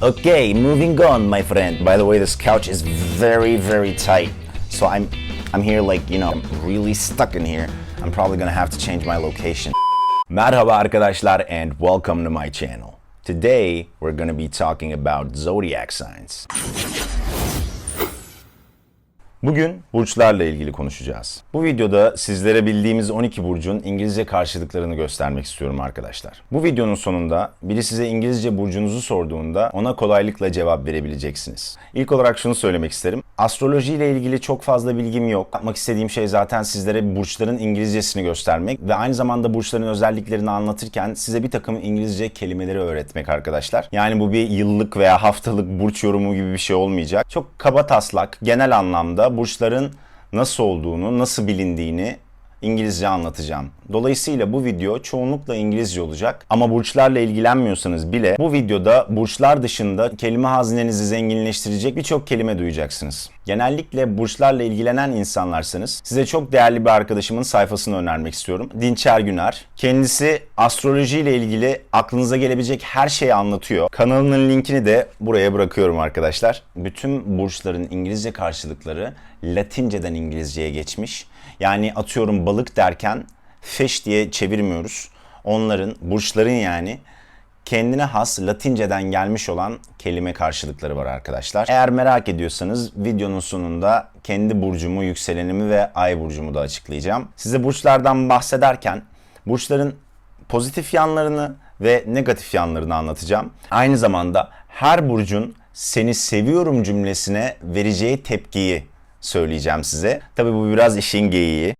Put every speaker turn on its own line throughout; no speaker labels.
Okay, moving on, my friend. By the way, this couch is very, very tight. So I'm, I'm here like, you know, I'm really stuck in here. I'm probably gonna have to change my location. Merhaba arkadaşlar and welcome to my channel. Today, we're gonna be talking about zodiac signs. Bugün burçlarla ilgili konuşacağız. Bu videoda sizlere bildiğimiz 12 burcun İngilizce karşılıklarını göstermek istiyorum arkadaşlar. Bu videonun sonunda biri size İngilizce burcunuzu sorduğunda ona kolaylıkla cevap verebileceksiniz. İlk olarak şunu söylemek isterim. Astroloji ile ilgili çok fazla bilgim yok. Yapmak istediğim şey zaten sizlere burçların İngilizcesini göstermek ve aynı zamanda burçların özelliklerini anlatırken size bir takım İngilizce kelimeleri öğretmek arkadaşlar. Yani bu bir yıllık veya haftalık burç yorumu gibi bir şey olmayacak. Çok kaba taslak, genel anlamda burçların nasıl olduğunu, nasıl bilindiğini İngilizce anlatacağım. Dolayısıyla bu video çoğunlukla İngilizce olacak. Ama burçlarla ilgilenmiyorsanız bile bu videoda burçlar dışında kelime hazinenizi zenginleştirecek birçok kelime duyacaksınız. Genellikle burçlarla ilgilenen insanlarsanız size çok değerli bir arkadaşımın sayfasını önermek istiyorum. Dinçer Güner. Kendisi astroloji ile ilgili aklınıza gelebilecek her şeyi anlatıyor. Kanalının linkini de buraya bırakıyorum arkadaşlar. Bütün burçların İngilizce karşılıkları Latinceden İngilizceye geçmiş. Yani atıyorum balık derken fish diye çevirmiyoruz. Onların, burçların yani kendine has Latinceden gelmiş olan kelime karşılıkları var arkadaşlar. Eğer merak ediyorsanız videonun sonunda kendi burcumu, yükselenimi ve ay burcumu da açıklayacağım. Size burçlardan bahsederken burçların pozitif yanlarını ve negatif yanlarını anlatacağım. Aynı zamanda her burcun seni seviyorum cümlesine vereceği tepkiyi söyleyeceğim size. Tabii bu biraz işin geyiği.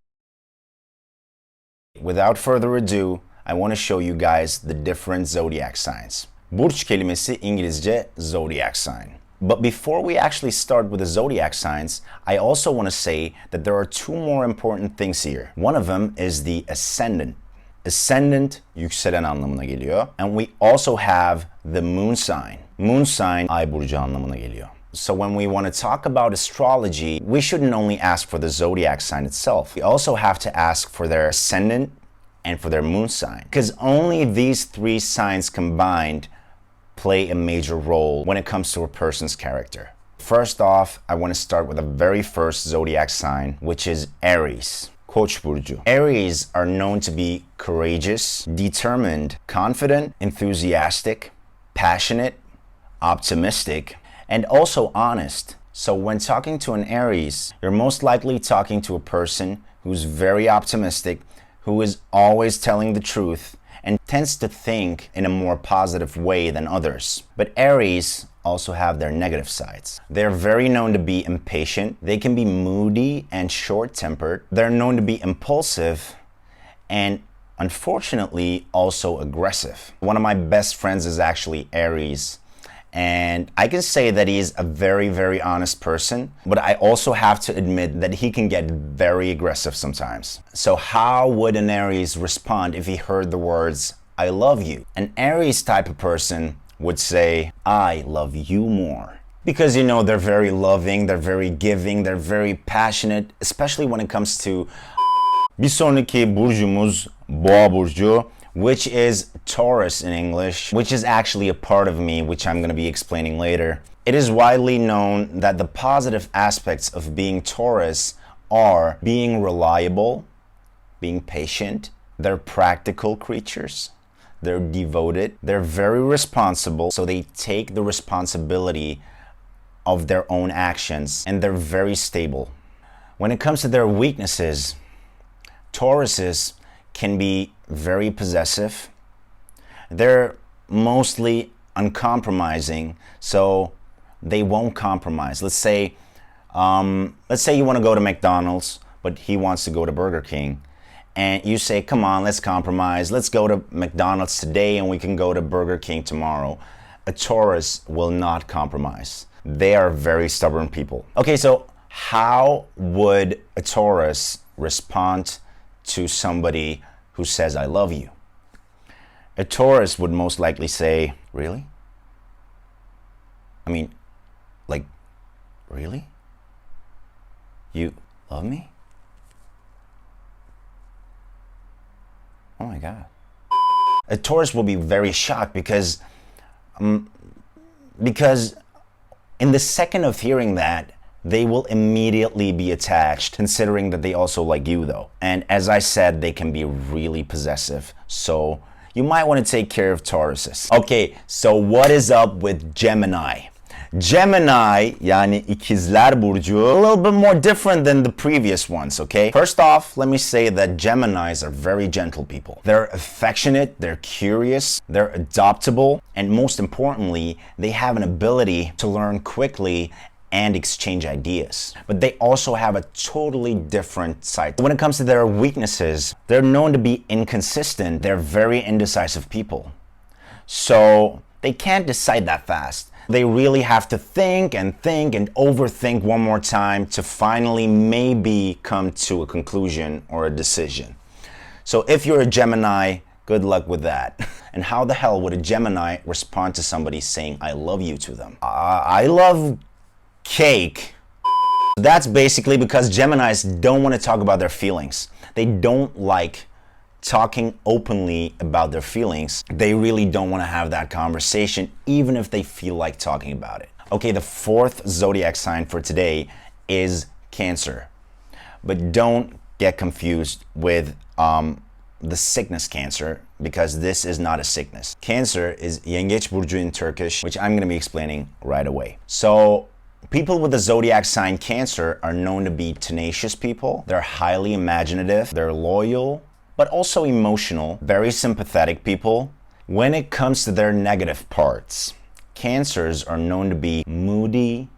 Without further ado, I want to show you guys the different zodiac signs. Burç kelimesi İngilizce zodiac sign. But before we actually start with the zodiac signs, I also want to say that there are two more important things here. One of them is the ascendant. Ascendant yükselen anlamına geliyor. And we also have the moon sign. Moon sign ay burcu anlamına geliyor. So when we want to talk about astrology, we shouldn't only ask for the zodiac sign itself. We also have to ask for their ascendant and for their moon sign. Because only these three signs combined play a major role when it comes to a person's character. First off, I want to start with the very first zodiac sign, which is Aries. Aries are known to be courageous, determined, confident, enthusiastic, passionate, optimistic, and also honest. So when talking to an Aries, you're most likely talking to a person who's very optimistic, who is always telling the truth, and tends to think in a more positive way than others. But Aries also have their negative sides. They're very known to be impatient, they can be moody and short tempered, they're known to be impulsive, and unfortunately also aggressive. One of my best friends is actually Aries. And I can say that he's a very, very honest person, but I also have to admit that he can get very aggressive sometimes. So, how would an Aries respond if he heard the words, I love you? An Aries type of person would say, I love you more. Because, you know, they're very loving, they're very giving, they're very passionate, especially when it comes to. Bir sonraki burcumuz Boğa burcu which is Taurus in English, which is actually a part of me, which I'm going to be explaining later. It is widely known that the positive aspects of being Taurus are being reliable, being patient, they're practical creatures, they're devoted, they're very responsible, so they take the responsibility of their own actions, and they're very stable. When it comes to their weaknesses, Tauruses can be very possessive. They're mostly uncompromising, so they won't compromise. Let's say, um, let's say you want to go to McDonald's, but he wants to go to Burger King, and you say, "Come on, let's compromise. Let's go to McDonald's today, and we can go to Burger King tomorrow." A Taurus will not compromise. They are very stubborn people. Okay, so how would a Taurus respond to somebody who says, I love you. A Taurus would most likely say, Really? I mean, like, really? You love me? Oh my God. A Taurus will be very shocked because um, Because in the second of hearing that, they will immediately be attached, considering that they also like you, though. And as I said, they can be really possessive. So you might want to take care of Tauruses. Okay, so what is up with Gemini? Gemini yani ikizler burcu a little bit more different than the previous ones, okay? First off, let me say that Geminis are very gentle people. They're affectionate, they're curious, they're adoptable, and most importantly, they have an ability to learn quickly and exchange ideas. But they also have a totally different side. When it comes to their weaknesses, they're known to be inconsistent. They're very indecisive people. So they can't decide that fast. They really have to think and think and overthink one more time to finally maybe come to a conclusion or a decision. So if you're a Gemini, good luck with that. And how the hell would a Gemini respond to somebody saying, I love you to them? Uh, I love cake. That's basically because Geminis don't want to talk about their feelings. They don't like talking openly about their feelings. They really don't want to have that conversation, even if they feel like talking about it. Okay, the fourth zodiac sign for today is Cancer. But don't get confused with um, the sickness Cancer because this is not a sickness. Cancer is Yengeç Burcu in Turkish, which I'm going to be explaining right away. So People with the zodiac sign Cancer are known to be tenacious people. They're highly imaginative, they're loyal, but also emotional, very sympathetic people. When it comes to their negative parts, Cancers are known to be moody,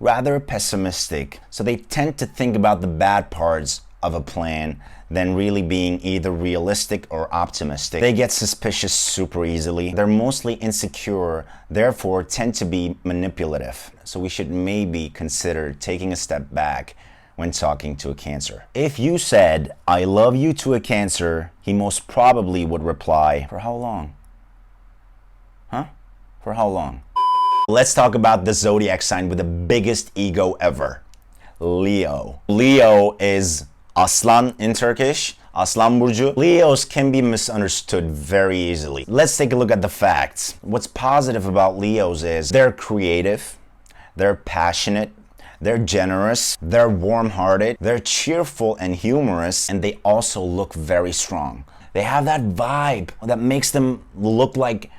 rather pessimistic, so they tend to think about the bad parts of a plan than really being either realistic or optimistic. They get suspicious super easily. They're mostly insecure, therefore tend to be manipulative. So we should maybe consider taking a step back when talking to a cancer. If you said, I love you to a cancer, he most probably would reply, For how long? Huh? For how long? Let's talk about the zodiac sign with the biggest ego ever Leo. Leo is Aslan in Turkish. Aslan Burcu. Leos can be misunderstood very easily. Let's take a look at the facts. What's positive about Leos is they're creative, they're passionate, they're generous, they're warm hearted, they're cheerful and humorous, and they also look very strong. They have that vibe that makes them look like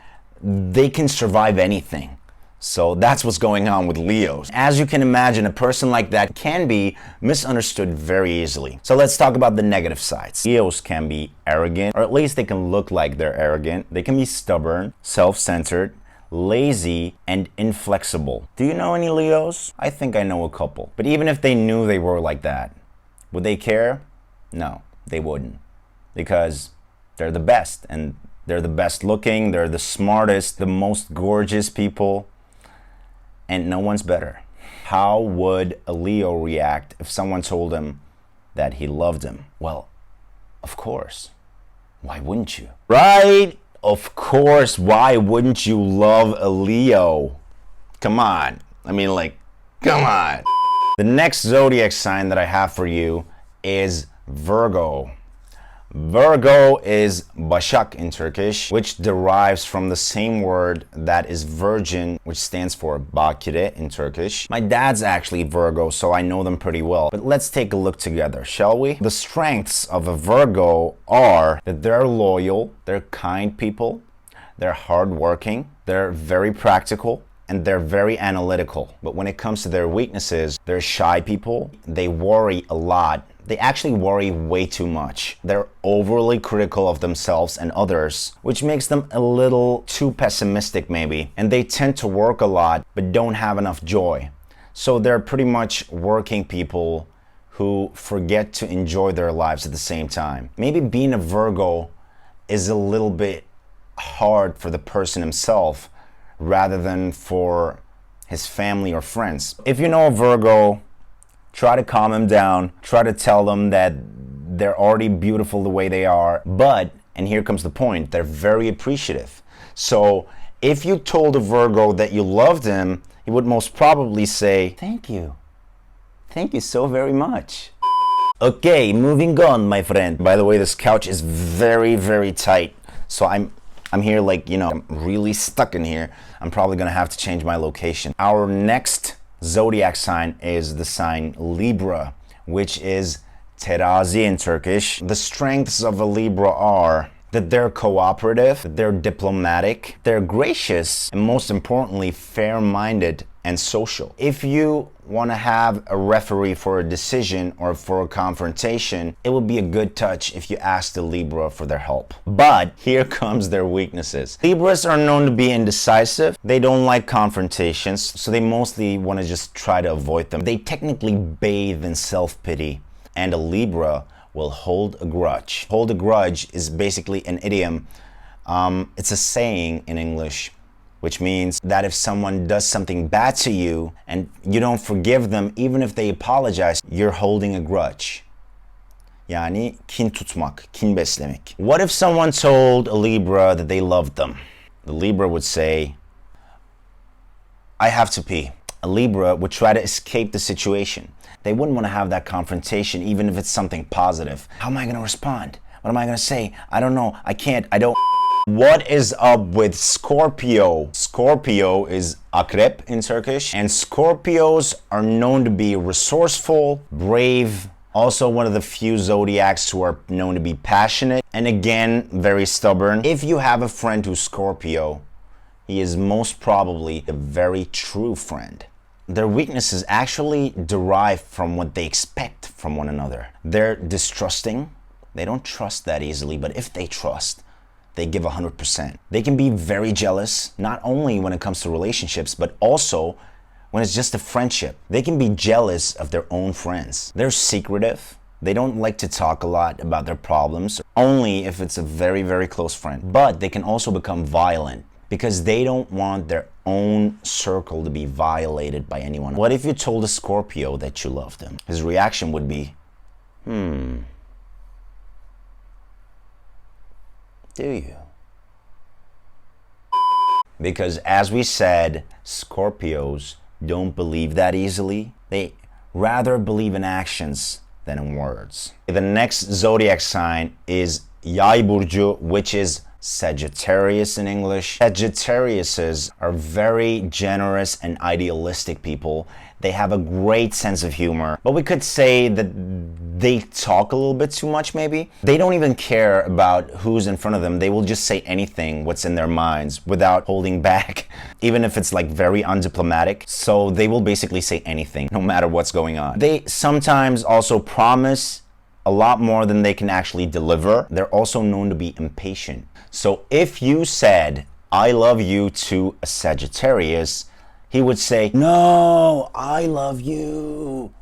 they can survive anything. So that's what's going on with Leos. As you can imagine, a person like that can be misunderstood very easily. So let's talk about the negative sides. Leos can be arrogant, or at least they can look like they're arrogant. They can be stubborn, self centered, lazy, and inflexible. Do you know any Leos? I think I know a couple. But even if they knew they were like that, would they care? No, they wouldn't. Because they're the best and they're the best looking, they're the smartest, the most gorgeous people and no one's better. How would Leo react if someone told him that he loved him? Well, of course. Why wouldn't you? Right? Of course. Why wouldn't you love a Leo? Come on. I mean, like, come on. The next zodiac sign that I have for you is Virgo. Virgo is Başak in Turkish, which derives from the same word that is virgin, which stands for Bakire in Turkish. My dad's actually Virgo, so I know them pretty well. But let's take a look together, shall we? The strengths of a Virgo are that they're loyal, they're kind people, they're hardworking, they're very practical, and they're very analytical. But when it comes to their weaknesses, they're shy people, they worry a lot they actually worry way too much. They're overly critical of themselves and others, which makes them a little too pessimistic, maybe. And they tend to work a lot but don't have enough joy. So they're pretty much working people who forget to enjoy their lives at the same time. Maybe being a Virgo is a little bit hard for the person himself rather than for his family or friends. If you know a Virgo, try to calm them down, try to tell them that they're already beautiful the way they are. But, and here comes the point, they're very appreciative. So if you told a Virgo that you loved him, he would most probably say, Thank you. Thank you so very much. Okay, moving on, my friend. By the way, this couch is very, very tight. So I'm I'm here like, you know, I'm really stuck in here. I'm probably gonna have to change my location. Our next zodiac sign is the sign Libra, which is terazi in Turkish. The strengths of a Libra are that they're cooperative, they're diplomatic, they're gracious, and most importantly, fair minded and social. If you want to have a referee for a decision or for a confrontation, it would be a good touch if you ask the Libra for their help. But here comes their weaknesses. Libras are known to be indecisive. They don't like confrontations, so they mostly want to just try to avoid them. They technically bathe in self pity, and a Libra will hold a grudge. Hold a grudge is basically an idiom. Um, it's a saying in English, which means that if someone does something bad to you and you don't forgive them, even if they apologize, you're holding a grudge. Yani kin tutmak, kin beslemek. What if someone told a Libra that they loved them? The Libra would say, I have to pee. A Libra would try to escape the situation. They wouldn't want to have that confrontation, even if it's something positive. How am I going to respond? What am I going to say? I don't know. I can't. I don't. What is up with Scorpio? Scorpio is akrep in Turkish, and Scorpios are known to be resourceful, brave, also one of the few zodiacs who are known to be passionate, and again, very stubborn. If you have a friend who's Scorpio, he is most probably a very true friend their weaknesses actually derive from what they expect from one another. They're distrusting. They don't trust that easily, but if they trust, they give 100%. They can be very jealous, not only when it comes to relationships, but also when it's just a friendship. They can be jealous of their own friends. They're secretive. They don't like to talk a lot about their problems, only if it's a very, very close friend. But they can also become violent because they don't want their own circle to be violated by anyone. What if you told a Scorpio that you loved him? His reaction would be, hmm. Do you? Because as we said, Scorpios don't believe that easily. They rather believe in actions than in words. The next zodiac sign is Yay Burcu, which is Sagittarius in English. Sagittariuses are very generous and idealistic people. They have a great sense of humor, but we could say that they talk a little bit too much, maybe. They don't even care about who's in front of them. They will just say anything, what's in their minds, without holding back, even if it's like very undiplomatic. So they will basically say anything, no matter what's going on. They sometimes also promise a lot more than they can actually deliver. They're also known to be impatient. So if you said, I love you to a Sagittarius, he would say, No, I love you.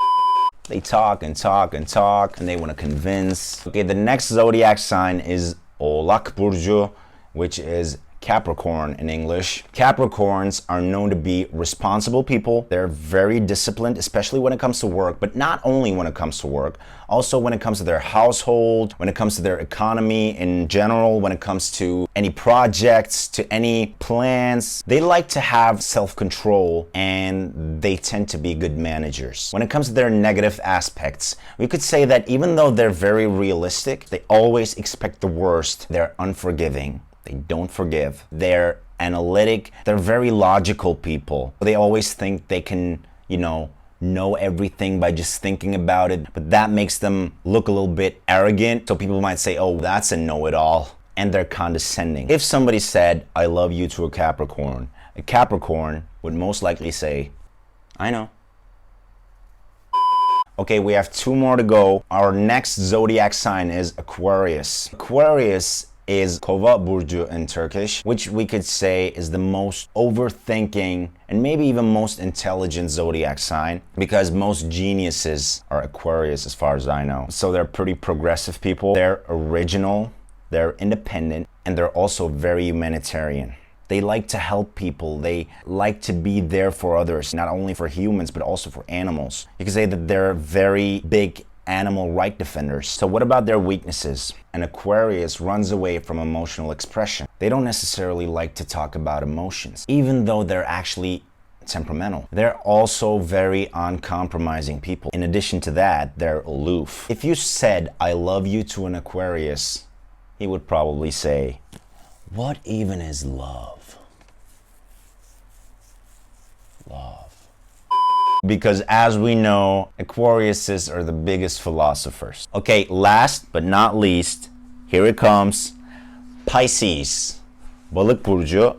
They talk and talk and talk and they want to convince. Okay, the next zodiac sign is Oğlak Burcu, which is Capricorn in English. Capricorns are known to be responsible people. They're very disciplined, especially when it comes to work, but not only when it comes to work, also when it comes to their household, when it comes to their economy in general, when it comes to any projects, to any plans. They like to have self control and they tend to be good managers. When it comes to their negative aspects, we could say that even though they're very realistic, they always expect the worst. They're unforgiving. They don't forgive. They're analytic. They're very logical people. They always think they can, you know, know everything by just thinking about it. But that makes them look a little bit arrogant. So people might say, oh, that's a know it all. And they're condescending. If somebody said, I love you to a Capricorn, a Capricorn would most likely say, I know. Okay, we have two more to go. Our next zodiac sign is Aquarius. Aquarius is Kova Burcu in Turkish, which we could say is the most overthinking and maybe even most intelligent zodiac sign because most geniuses are Aquarius as far as I know. So they're pretty progressive people. They're original, they're independent, and they're also very humanitarian. They like to help people. They like to be there for others, not only for humans, but also for animals. You could say that they're very big animal right defenders. So, what about their weaknesses? An Aquarius runs away from emotional expression. They don't necessarily like to talk about emotions, even though they're actually temperamental. They're also very uncompromising people. In addition to that, they're aloof. If you said, I love you to an Aquarius, he would probably say, What even is love? Love. Because as we know, Aquariuses are the biggest philosophers. Okay, last but not least, here it comes. Pisces. Balık.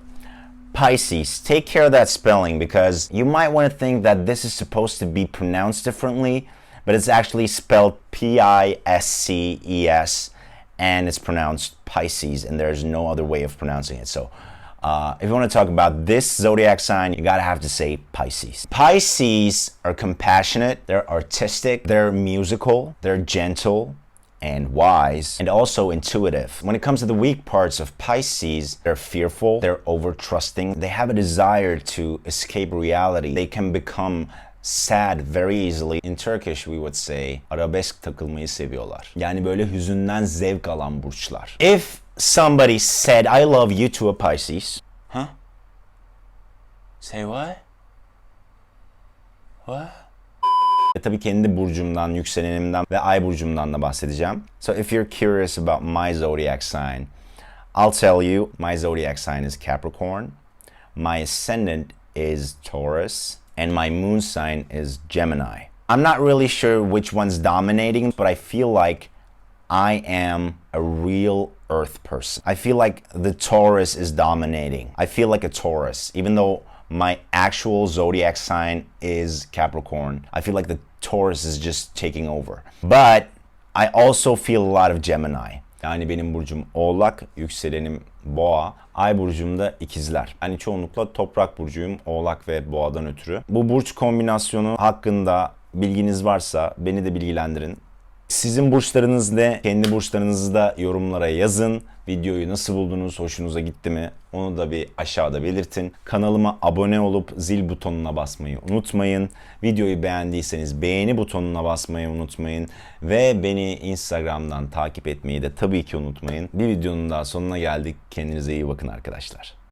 Pisces. Take care of that spelling because you might want to think that this is supposed to be pronounced differently, but it's actually spelled P I S C E S and it's pronounced Pisces, and there's no other way of pronouncing it. So, uh, if you want to talk about this zodiac sign, you gotta have to say Pisces. Pisces are compassionate, they're artistic, they're musical, they're gentle, and wise, and also intuitive. When it comes to the weak parts of Pisces, they're fearful, they're over trusting, they have a desire to escape reality. They can become sad very easily. In Turkish we would say arabesk takılmayı seviyorlar. Yani böyle hüzünden zevk alan burçlar. If somebody said I love you to a Pisces, huh? Say what? What? Tabii kendi burcumdan, yükselenimden ve ay burcumdan da bahsedeceğim. So if you're curious about my zodiac sign, I'll tell you my zodiac sign is Capricorn, my ascendant is Taurus, and my moon sign is Gemini. I'm not really sure which one's dominating, but I feel like I am a real earth person. I feel like the Taurus is dominating. I feel like a Taurus, even though my actual zodiac sign is Capricorn. I feel like the Taurus is just taking over. But I also feel a lot of Gemini. Yani benim burcum Oğlak, yükselenim Boğa, ay burcum da ikizler. Yani çoğunlukla toprak burcuyum Oğlak ve Boğa'dan ötürü. Bu burç kombinasyonu hakkında bilginiz varsa beni de bilgilendirin. Sizin burçlarınız ne? Kendi burçlarınızı da yorumlara yazın. Videoyu nasıl buldunuz? Hoşunuza gitti mi? Onu da bir aşağıda belirtin. Kanalıma abone olup zil butonuna basmayı unutmayın. Videoyu beğendiyseniz beğeni butonuna basmayı unutmayın. Ve beni Instagram'dan takip etmeyi de tabii ki unutmayın. Bir videonun daha sonuna geldik. Kendinize iyi bakın arkadaşlar.